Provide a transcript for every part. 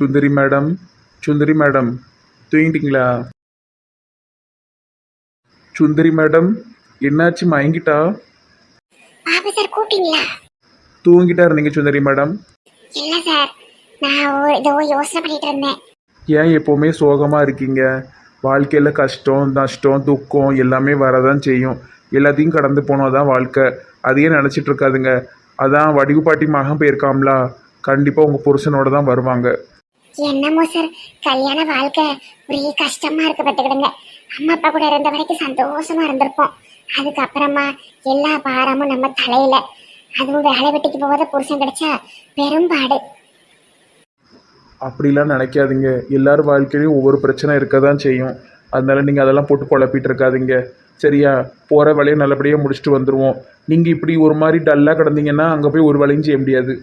சுந்தரி madam Sundari madam தூங்கிட்டீங்களா? Sundari madam என்னாச்சு மயங்கிட்டா? பாபு சார் கூப்பிட்டீங்களா? தூங்கிட்டா இருந்தீங்க சுந்தரி மேடம். இல்ல சார் நான் இதோ யோசனை பண்ணிட்டு இருந்தேன். ஏன் எப்போவுமே சோகமாக இருக்கீங்க? வாழ்க்கையில் கஷ்டம் நஷ்டம் துக்கம் எல்லாமே வரதான் செய்யும். எல்லாத்தையும் கடந்து போனால் தான் வாழ்க்கை. அதையே நினச்சிட்டு இருக்காதுங்க. அதான் வடிவு பாட்டி மகன் போயிருக்காம்ல. கண்டிப்பாக உங்கள் புருஷனோட தான் வருவாங்க. என்னமோ சார் கல்யாண வாழ்க்கை ஒரே கஷ்டமா இருக்கு பார்த்துக்கிடுங்க. அம்மா அப்பா கூட இருந்த வரைக்கும் சந்தோஷமா இருந்திருப்போம். அதுக்கப்புறமா எல்லா பாரமும் நம்ம தலையில. அதுவும் வேலை வெட்டிக்கு போகாத புருஷன் கிடைச்சா பெரும்பாடு. அப்படிலாம் நினைக்காதீங்க. எல்லார் வாழ்க்கையிலையும் ஒவ்வொரு பிரச்சனை இருக்க தான் செய்யும். அதனால நீங்கள் அதெல்லாம் போட்டு குழப்பிட்டு இருக்காதீங்க. சரியா? போகிற வேலையை நல்லபடியாக முடிச்சுட்டு வந்துடுவோம் நீங்கள் இப்படி ஒரு மாதிரி டல்லாக கிடந்தீங்கன்னா அங்கே போய் ஒரு வேலையும் செய்ய முடியாது.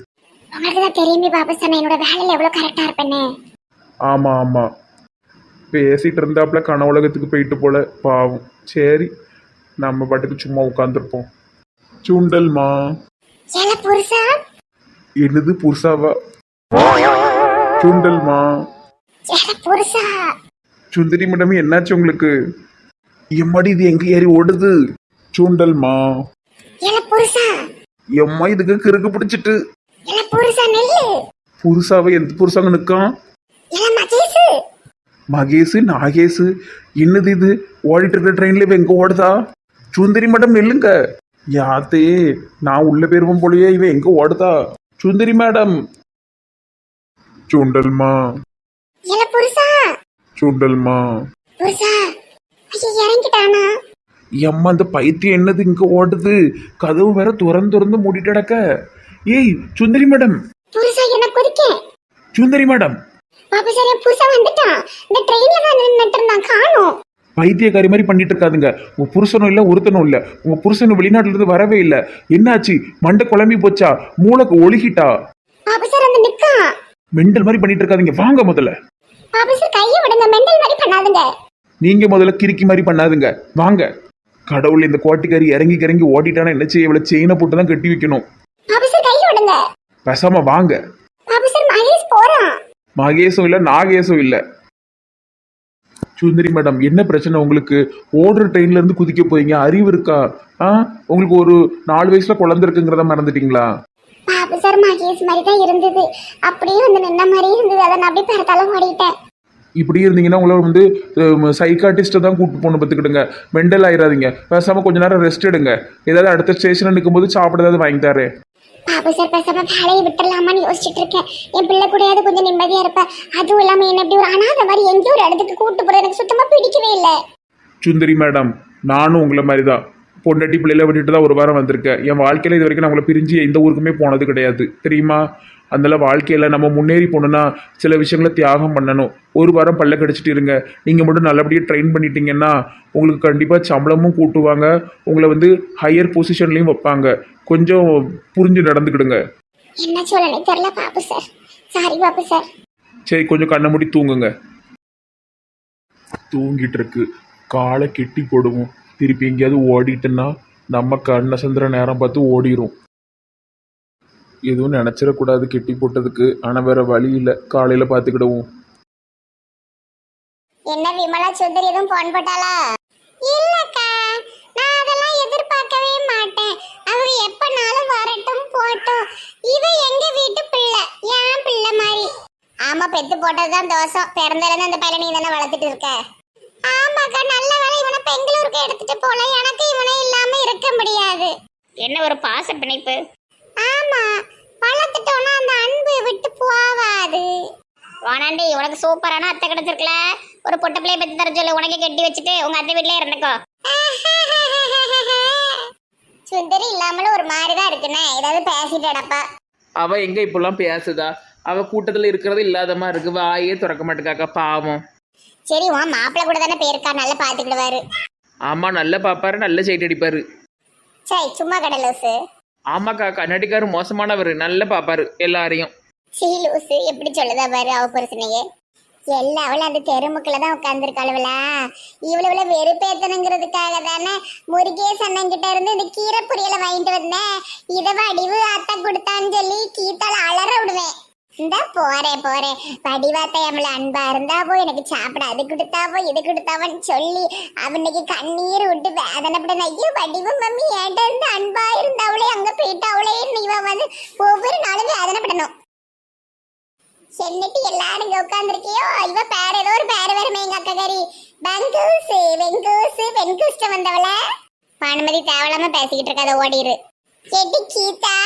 உங்களுக்கு தான் தெரியுமே பாபு சார் நான் என்னோட வேலையில எவ்வளவு கரெக்டா இருப்பேன்னு. ஆமாம் ஆமாம் பேசிகிட்டு இருந்தாப்புல கனவுலகத்துக்கு போயிட்டு போல பாவம். சரி நம்ம பாட்டுக்கு சும்மா உட்காந்துருப்போம் சுண்டல்மா ஏல புருஷா? என்னது புருஷாவா? சுண்டல்மா ஏல புருஷா? சுந்தரி மேடம் என்னாச்சு உங்களுக்கு? எம்மாடி இது எங்க ஏறி ஓடுது? சுண்டல்மா ஏல புருஷா? எம்மா இதுக்கு கிறுக்கு பிடிச்சிட்டு. ஏல புருஷா நெல்லு. புருஷாவை எந்த புருஷாங்க நிற்கான் மகேஷ் மகேஷ் நாகேஷ் என்னது இது? ஓடிட்டு இருக்கிற ட்ரெயின்ல இவ எங்க ஓடுதா? சுந்தரி மேடம் நில்லுங்க. யாத்தே நான் உள்ள போயிருவோம் போலயே இவன் எங்க ஓடுதா? சுந்தரி மேடம். சுண்டல்மா. புருஷா. சுண்டல்மா. புருஷா ஐயோ இறங்கிட்டானா? எம்மா அந்த பைத்தியம் என்னது இங்க ஓடுது? கதவு வேற திறந்து திறந்து மூடிட்டு கிடக்க. ஏய் சுந்தரி மேடம். புருஷா என்ன கொதிக்கேன் சுந்தரி மேடம். பாபு சார் என் புருஷன் வந்துட்டான் இந்த ட்ரெயின்ல தான் நின்னுட்டு இருந்தான் காணோம். பைத்தியக்காரி மாதிரி பண்ணிட்டு இருக்காதுங்க. உங்க புருஷனும் இல்ல ஒருத்தனும் இல்ல. உங்க புருஷன் வெளிநாட்டுல இருந்து வரவே இல்ல. என்னாச்சு? மண்டை குழம்பி போச்சா? மூளைக்கு ஒழுகிட்டா? பாபு சார் அந்த நிக்கான் மெண்டல் மாதிரி பண்ணிட்டு இருக்காதீங்க. வாங்க முதல்ல. பாபு சார் கையை விடுங்க. மெண்டல் மாதிரி பண்ணாதுங்க. நீங்க முதல்ல கிறுக்கி மாதிரி பண்ணாதுங்க. வாங்க. கடவுள் இந்த கோட்டிக்காரி இறங்கி இறங்கி ஓடிட்டானா என்ன செய்ய? இவ்வளவு செயினை போட்டு தான் கட்டி வைக்கணும் பாபு சார் கையை விடுங்க பேசாம வாங்க. மகேஷும் இல்ல நாகேஷும் இல்ல. சுந்தரி மேடம் என்ன பிரச்சனை உங்களுக்கு? ஓடுற ட்ரெயின்ல இருந்து குதிக்க போறீங்க அறிவு இருக்கா? ஆ? உங்களுக்கு ஒரு நாலு வயசுல குழந்தை இருக்குங்கிறத மறந்துட்டீங்களா? பாபு சார் மகேஷ் மாதிரி தான் இருந்தது. அப்படியே வந்து நின்ன மாதிரி இருந்தது. அதை நான் அப்படியே பரத்தாலும் ஓடிட்டேன். இப்படி இருந்தீங்கன்னா உங்களை வந்து சைக்காட்டிஸ்ட்டை தான் கூப்பிட்டு போகணும் பார்த்துக்கிடுங்க. மெண்டல் ஆயிடாதீங்க பேசாம கொஞ்ச நேரம் ரெஸ்ட் எடுங்க. ஏதாவது அடுத்த ஸ்டேஷனில் நிற்கும்போது சாப்பிட ஏதாவது வாங்கி தரேன். பாபு சார் பேசாம வேலையை விட்டுடலாமான்னு யோசிச்சுட்டு இருக்கேன். என் பிள்ளை கூடயாவது கொஞ்சம் நிம்மதியா இருப்பேன் அதுவும் இல்லாம என்ன இப்படி ஒரு அனாத மாதிரி எங்கேயோ ஒரு இடத்துக்கு கூட்டு போறது எனக்கு சுத்தமா பிடிக்கவே இல்லை. சுந்தரி மேடம் நானும் உங்களை மாதிரி தான் பொண்டாட்டி பிள்ளையில விட்டுட்டு தான் ஒரு வாரம் வந்திருக்கேன். என் வாழ்க்கையில் இது வரைக்கும் நான் உங்களை பிரிஞ்சு எந்த ஊருக்குமே போனது கிடையாது. தெரியுமா? அதனால வாழ்க்கையில் நம்ம முன்னேறி போகணுன்னா சில விஷயங்களை தியாகம் பண்ணணும். ஒரு வாரம் பல்ல கடிச்சிட்டு இருங்க. நீங்கள் மட்டும் நல்லபடியாக ட்ரெயின் பண்ணிட்டீங்கன்னா உங்களுக்கு கண்டிப்பாக சம்பளமும் கூட்டுவாங்க. உங்களை வந்து ஹையர் பொசிஷன்லேயும் வைப்பாங்க. கொஞ்சம் புரிஞ்சு நடந்துக்கிடுங்க. என்ன சொல்லனே தெரியல Babu sir sorry Babu sir சரி கொஞ்சம் கண்ணை மூடி தூங்குங்க. தூங்கிட்டு இருக்கு காலை கெட்டி போடுவோம். திருப்பி எங்கேயாவது ஓடிட்டுன்னா நம்ம கண்ணை சந்திர நேரம் பார்த்து ஓடிரும். எதுவும் நினச்சிடக்கூடாது கெட்டி போட்டதுக்கு. ஆனால் வேற வழி இல்லை. காலையில் பார்த்துக்கிடுவோம் என்ன விமலா சுந்தரி எதுவும் போன் போட்டாளா? இல்லக்கா நான் அதெல்லாம் எதிர்பார்க்கவே மாட்டேன். அவங்க எப்பனாலும் வரட்டும் போட்டும். இவ எங்க வீட்டு பிள்ளை? என் பிள்ளை மாதிரி. ஆமா பெத்து போட்டதுதான் தோசம் பிறந்ததுல அந்த பையனை நீ தானே வளர்த்துட்டு இருக்க? ஆமாக்கா நல்ல வேலை இவனை பெங்களூருக்கு எடுத்துட்டு போல. எனக்கு இவனை இல்லாம இருக்க முடியாது. என்ன ஒரு பாச பிணைப்பு? ஆமா வளர்த்துட்டோம்னா அந்த அன்பு விட்டு போவாது வானாண்டி உனக்கு சூப்பரான அத்தை கிடைச்சிருக்கல. ஒரு பொட்ட பிள்ளைய பத்தி தர சொல்லு உனக்கு கட்டி வச்சுட்டு உங்க அத்தை வீட்லயே இருந்துக்கோ. சுந்தரி இல்லாமலும் ஒரு மாதிரி தான் இருக்குண்ணே. ஏதாவது பேசிட்டு அடப்பா அவ எங்க இப்பெல்லாம் பேசுதா? அவ கூட்டத்துல இருக்கிறது இல்லாத மாதிரி இருக்கு. வாயே திறக்க மாட்டேக்காக்கா பாவம். சரி உன் மாப்பிள்ளை கூட தானே போயிருக்கா? நல்லா பாத்துக்கிடுவாரு ஆமா நல்ல பாப்பாரு நல்ல சைட் அடிப்பாரு சரி சும்மா கடை லூசு. ஆமாக்கா கண்ணாடிக்காரு மோசமானவர் நல்ல பாப்பாரு எல்லாரையும். சீ லூசு எப்படி சொல்லுதா பாரு அவ புருஷனையே. எல்லா அவளும் அந்த தெருமுக்கில் தான் உட்காந்துருக்காளுவலா இவ்வளவுல வெறுப்பேத்தனுங்கிறதுக்காக தானே முருகேஷ் அண்ணன்கிட்ட இருந்து இந்த கீரை பொரியலை வாங்கிட்டு வந்தேன். இதை வடிவு அத்தை கொடுத்தான்னு சொல்லி கீத்தால அலற விடுவேன். இந்த போறேன் போறேன் வடிவாத்த எம்மள அன்பா இருந்தாவோ எனக்கு சாப்பிட அது கொடுத்தாவோ இது கொடுத்தாவோன்னு சொல்லி அவனுக்கு கண்ணீர் விட்டு வேதனைப்பட ஐயோ வடிவு மம்மி ஏன்ட்ட இருந்து அன்பா இருந்தாவளே? அங்க போயிட்டாவளே இவ வந்து ஒவ்வொரு நாளும் வேதனைப்படணும். சென்னிட்டு எல்லாரும் இங்க உட்காந்துருக்கியோ இவ பேர் ஏதோ ஒரு பேர் வருமே எங்க அக்கா கறி பங்கூஸ் வெங்கூஸ் வெங்கூஸ்ட வந்தவள. பானுமதி தேவலாம பேசிக்கிட்டு இருக்காத ஓடிரு. கேட்டி கீதா.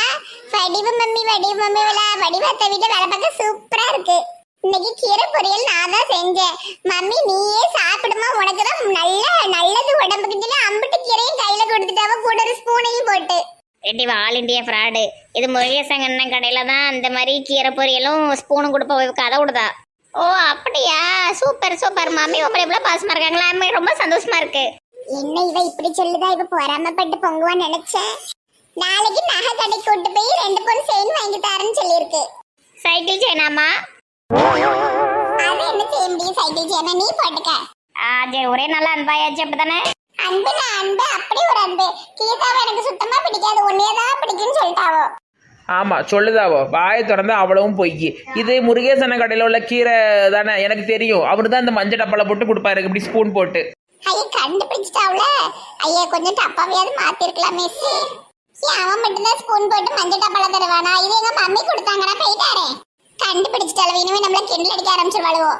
வடிவு மம்மி மம்மி விழா வடிவத்தை வீட்டு வேலை பார்க்க சூப்பரா இருக்கு. இன்னைக்கு கீரை பொரியல் நான் தான் செஞ்சேன். மம்மி நீயே சாப்பிடுமா? உனக்கு தான் நல்ல நல்லது உடம்புக்கு. சொல்லி அம்பிட்டு கீரையும் கையில கொடுத்துட்டாவ கூட ஒரு ஸ்பூனையும் போட்டு. ரெட்டி ஆல் இண்டியா ஃப்ராடு இது முருகேசன் அண்ணன் கடையில் தான் இந்த மாதிரி கீரை பொரியலும் ஸ்பூனும் கொடுப்போம் கதை விடுதா? ஓ அப்படியா? சூப்பர் சூப்பர் மாமி உங்களை எவ்வளோ பாசமாக இருக்காங்களா? ரொம்ப சந்தோஷமா இருக்கு. என்ன இவ இப்படி சொல்லுதா? இவ பொறாமப்பட்டு பொங்குவான்னு நினைச்சேன். நாளைக்கு நகை கடைக்கு கூட்டு போய் ரெண்டு பொண்ணு செயின் வாங்கி தரேன்னு சொல்லியிருக்கு. சைக்கிள் செய்யணாமா அது என்ன செய்ய முடியும் சைக்கிள் செய்யணும் நீ போட்டுக்க. ஆ சரி ஒரே நல்லா அன்பாயாச்சு அப்படித்தானே? அன்பு நான் அன்பு அப்படி ஒரு அன்பு. கீதாவை எனக்கு சுத்தமா பிடிக்காது ஒன்னேதான் பிடிக்கும்னு சொல்லிட்டாவோ? ஆமாம் சொல்லுதாவோ. வாயை திறந்தா அவ்வளவும் பொய் இது முருகேசன கடையில் உள்ள கீரை தானே எனக்கு தெரியும். அவர் தான் இந்த மஞ்சள் டப்பால போட்டு கொடுப்பாரு இப்படி ஸ்பூன் போட்டு. ஐயா கண்டுபிடிச்சிட்டாவுல. ஐயா கொஞ்சம் டப்பாவையாவது மாத்திருக்கலாம் மிஸ் அவன் மட்டும்தான் ஸ்பூன் போட்டு மஞ்சள் டப்பால தருவானா? இது எங்க மம்மி கொடுத்தாங்கன்னா போயிட்டாரே கண்டுபிடிச்சிட்டாலும் இனிமே நம்மள கிண்டல் அடிக்க ஆரம்பிச்சிருவாளுவோ.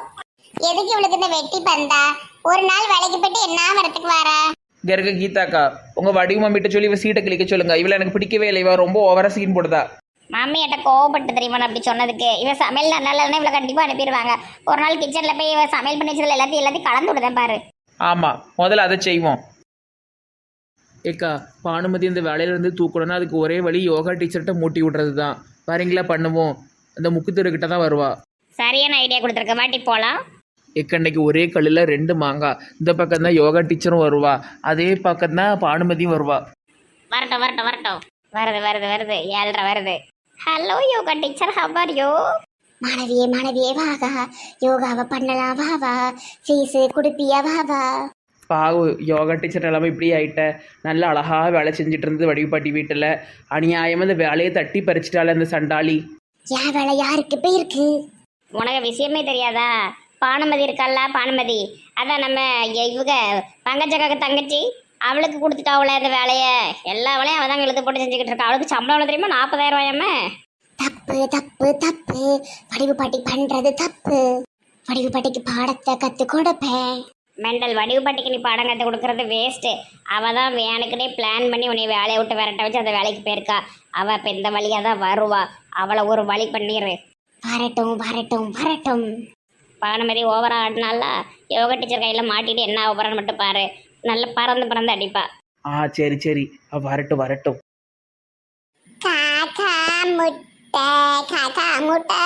எதுக்கு இவளுக்கு இந்த வெட்டி பந்தா? ஒரு நாள் வேலைக்கு போயிட்டு என்ன வரத்துக்கு வரா? இங்கே இருக்க கீதாக்கா உங்கள் வடிவு மம்மிட்ட சொல்லி இவ சீட்டை கிளிக்க சொல்லுங்க. இவளை எனக்கு பிடிக்கவே இல்லை. இவ ரொம்ப ஓவரா சீன் போடுதா. மம்மி என்கிட்ட கோவப்பட்டு தெரியுமா நான் அப்படி சொன்னதுக்கு. இவன் சமையல் நல்லா இல்லைன்னா இவளை கண்டிப்பாக அனுப்பிடுவாங்க. ஒரு நாள் கிச்சனில் போய் இவன் சமையல் பண்ணி வச்சதுல எல்லாத்தையும் எல்லாத்தையும் கலந்து விடுதேன் பாரு. ஆமாம் முதல்ல அதை செய்வோம். ஏக்கா பானுமதி இந்த வேலையிலேருந்து தூக்கணும்னா அதுக்கு ஒரே வழி யோகா டீச்சர்கிட்ட மூட்டி விடுறது தான் வரீங்களா பண்ணுவோம். அந்த முக்குத்தெருக்கிட்ட தான் வருவா. சரியான ஐடியா கொடுத்துருக்க? வாட்டி போகலாம் ஏக்கா இன்னைக்கு ஒரே கல்லில் ரெண்டு மாங்காய் இந்த பக்கம் தான் யோகா டீச்சரும் வருவா. அதே பக்கம் தான் பானுமதியும் வருவா. வரட்டும் வரட்டும் வரட்டும். வருது வருது வருது. ஏழ்ரை வருது. ஹலோ யோகா டீச்சர் ஹவர் யோ மாணவியே மாணவியே வாகா யோகாவை பண்ணலாம் வா வா. ஃபீஸு குடுப்பியா வா வா. பாவு யோகா டீச்சர் எல்லாமே இப்படி ஆயிட்ட. நல்ல அழகாக வேலை செஞ்சுட்டு இருந்தது வடிவுப்பாட்டி வீட்டில். அநியாயமாக இந்த வேலையை தட்டி பறிச்சிட்டால அந்த சண்டாளி. என் வேலை யாருக்கு போயிருக்கு உனக்கு விஷயமே தெரியாதா? பானுமதி இருக்கல்ல பானுமதி? அதான் நம்ம இவங்க பங்கஜக்காக்கு தங்கச்சி அவளுக்கு கொடுத்துட்டாவுல இந்த வேலையை. எல்லா வேலையும் அவள் தான் எழுத்து போட்டு செஞ்சுக்கிட்டு இருக்கா. அவளுக்கு சம்பளம் தெரியுமா? நாற்பதாயிரம் ரூபாயாமே தப்பு தப்பு தப்பு. வடிவு பாட்டி பண்றது தப்பு. வடிவு பாட்டிக்கு பாடத்தை கத்து கொடுப்பேன். மெண்டல் வடிவு பாட்டிக்கு நீ பாடம் கற்று கொடுக்கறது வேஸ்ட்டு அவள் தான் வேனுக்குனே பிளான் பண்ணி உன்னை வேலையை விட்டு விரட்ட வச்சு அந்த வேலைக்கு போயிருக்கா. அவள் இப்போ இந்த வழியாக தான் வருவா. அவளை ஒரு வழி பண்ணிடு வரட்டும் வரட்டும் வரட்டும். பானுமதி ஓவரா ஆடினால யோகா டீச்சர் கையில் மாட்டிட்டு என்ன ஆகுறான்னு மட்டும் பாரு. நல்ல பறந்து பறந்து அடிப்பா. ஆ சரி சரி. அவ வரட்டும் வரட்டும். காக்கா முட்டை காக்கா முட்டை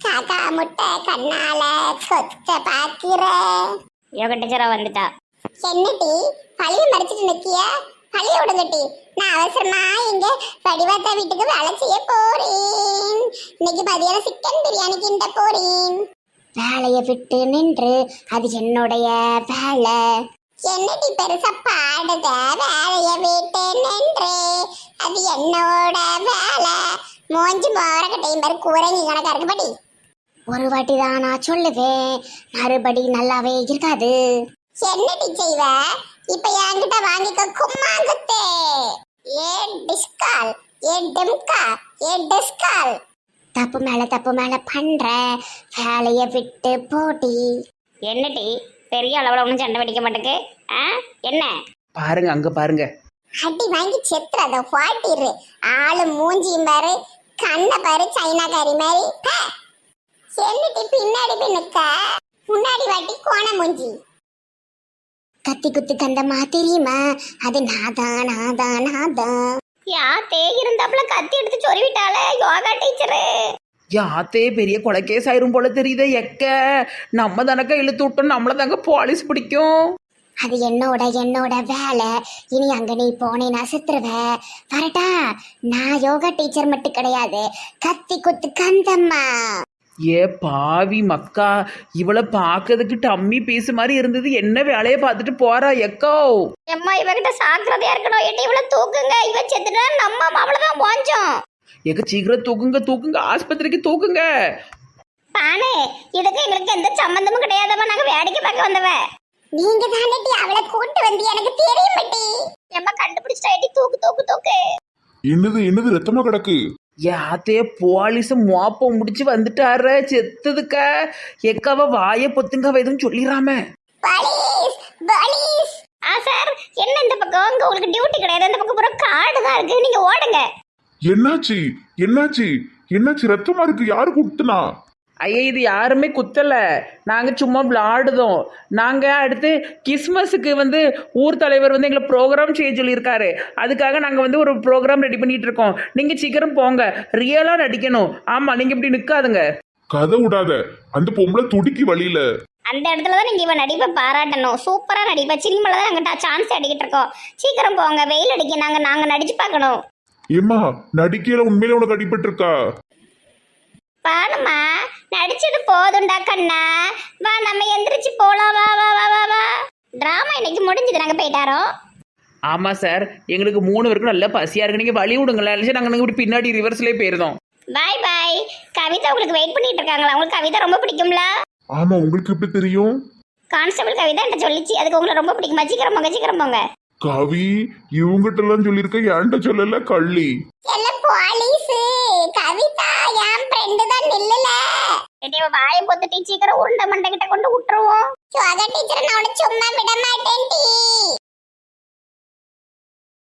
காக்கா முட்டை கண்ணால சொத்த பாக்கிற யோகா டீச்சரா வந்துட்டா. என்னடி? பழிய மறைச்சிட்டு நிக்கிய? பழிய விடுங்கட்டி நான் அவசரமா இங்க வடிவாத்தா வீட்டுக்கு வேலை செய்ய போறேன். இன்னைக்கு மதியானம் சிக்கன் பிரியாணி கிண்ட போறேன். வேலையை விட்டு நின்று அது என்னுடைய வேலை. என்னடி பெருசா பாடுத? வேலையை விட்டு நின்று அது என்னோட வேலை. மூஞ்சி மோரக்கட்டையும் மாதிரி கூரங்கி கணக்கா இருக்குபடி ஒரு வாட்டி தான் நான் சொல்லுவேன். மறுபடி நல்லாவே இருக்காது. என்னடி செய்வ? இப்ப என்கிட்ட வாங்கிக்க கும்மாங்குத்தே. ஏ டிஸ்கால் ஏ டிம்கா ஏ டிஸ்கால் தப்பு மேல தப்பு மேல பண்ற. வேலைய விட்டு போட்டி என்னடி? பெரிய அளவில் ஒன்றும் சண்டை வெடிக்க மாட்டேக்கு ஆ? என்ன? பாருங்க அங்க பாருங்க. அடி வாங்கி செத்துறத பாட்டிரு ஆளு மூஞ்சியும் பாரு கண்ணை பாரு சைனாக்காரி மாதிரி. என்னடி பின்னாடி போய் நிக்க? முன்னாடி வாட்டி கோண மூஞ்சி. கத்தி குத்து கந்தமா தெரியுமா? அது நாதான் நாதான் நாதான் யாத்தே இருந்தாப்புல கத்தி எடுத்து சொருவிட்டாலே யோகா டீச்சரு. யாத்தே பெரிய கொலைகேஸ் ஆயிரும் போல தெரியுதே எக்க. நம்ம தானக்கா இழுத்து விட்டோம் நம்மள தாங்க போலீஸ் பிடிக்கும். அது என்னோட என்னோட வேலை. இனி அங்க நீ போனேன்னா செத்துருவ. வரட்டா நான் யோகா டீச்சர் மட்டும் கிடையாது. கத்தி குத்து கந்தம்மா. ஏ பாவி மக்கா இவளை பார்க்கறதுக்கு டம்மி பீஸ் மாதிரி இருந்தது. என்ன வேலையை பார்த்துட்டு போறா எக்கோ? எம்மா இவகிட்ட சாக்கிரதையா இருக்கணும். எட்டி இவ்வளவு தூக்குங்க. இவ செத்துட்டா நம்ம அவ்வளவுதான் போஞ்சோம் எங்க சீக்கிரம் தூக்குங்க தூக்குங்க. ஆஸ்பத்திரிக்கு தூக்குங்க. பானு இதுக்கு எங்களுக்கு எந்த சம்மந்தமும் கிடையாதம்மா நாங்க வேடிக்கை பார்க்க வந்தவ. நீங்க தானே அவளை கூட்டு வந்து எனக்கு தெரியும் மட்டி ஏம்மா கண்டுபிடிச்சிட்டாடி தூக்கு தூக்கு தூக்கு. என்னது என்னது ரத்தமா கிடக்கு? யாத்தே போலீஸ் மோப்பம் முடிச்சு வந்துட்டாரு செத்துதுக்கா. எக்காவ வாய பொத்துங்க அவ எதுவும் சொல்லிடாம போலீஸ் போலீஸ். ஆ சார் என்ன இந்த பக்கம்? இங்க உங்களுக்கு டியூட்டி கிடையாது. இந்த பக்கம் பூரா காடு தான் இருக்கு. நீங்க ஓடுங்க. என்னாச்சு? என்னாச்சு? என்னாச்சு? ரத்தமா இருக்கு. யாரு கொடுத்தனா ஐயா இது யாருமே குத்தல. நாங்க சும்மா விளாடுதோம். நாங்க அடுத்து கிறிஸ்மஸுக்கு வந்து ஊர் தலைவர் வந்து எங்களை ப்ரோக்ராம் செய்ய சொல்லியிருக்காரு. அதுக்காக நாங்க வந்து ஒரு ப்ரோக்ராம் ரெடி பண்ணிட்டு இருக்கோம். நீங்க சீக்கிரம் போங்க. ரியலா நடிக்கணும். ஆமா நீங்க இப்படி நிக்காதுங்க. கதை விடாத. அந்த பொம்பளை துடிக்கி வழியில. அந்த இடத்துல தான் நீங்க இவன் நடிப்பை பாராட்டணும். சூப்பரா நடிப்பா. சினிமால தான் அங்கிட்ட சான்ஸ் அடிக்கிட்டு இருக்கோம். சீக்கிரம் போங்க. வெயில் அடிக்க நாங்க நாங்க நடிச்சு பார்க்கணும். ஏம்மா நடிக்கையில உண்மையில உனக்கு அடிபட்டு இருக்கா பானுமா நடிச்சது போதும்டா கண்ணா. வா நம்ம எந்திரிச்சு போலாம். வா வா வா வா வா. டிராமா இன்னைக்கு முடிஞ்சது. நாங்க போயிட்டாரோ? ஆமா சார் எங்களுக்கு மூணு பேருக்கும் நல்ல பசியா இருக்கு. நீங்க வழி விடுங்களேன். இல்லை நாங்க இப்படி பின்னாடி ரிவர்ஸ்லயே போயிருந்தோம். பாய் பாய் கவிதா உங்களுக்கு வெயிட் பண்ணிட்டு இருக்காங்களா? உங்களுக்கு கவிதா ரொம்ப பிடிக்கும்ல? ஆமா உங்களுக்கு எப்படி தெரியும்? கான்ஸ்டபிள் கவிதா என்கிட்ட சொல்லிச்சு. அதுக்கு உங்களுக்கு ரொம்ப பிடிக்குமா? சீக்கிரம் போங்க சீக்கிரம் போங்க. கவி இவங்கிட்ட எல்லாம் சொல்லியிருக்க ஏன்ட்ட சொல்லல கள்ளி. எல்ல போலீஸ் கவிதா என் ஃப்ரெண்டு தான் நில்லல. ஏடி, இவ வாயை பொத்துட்டி சீக்கிரம் உருண்டை மண்டை கிட்ட கொண்டு விட்டுருவோம். சுவாக டீச்சர் நான் உன்னை சும்மா விட மாட்டேன் டீ.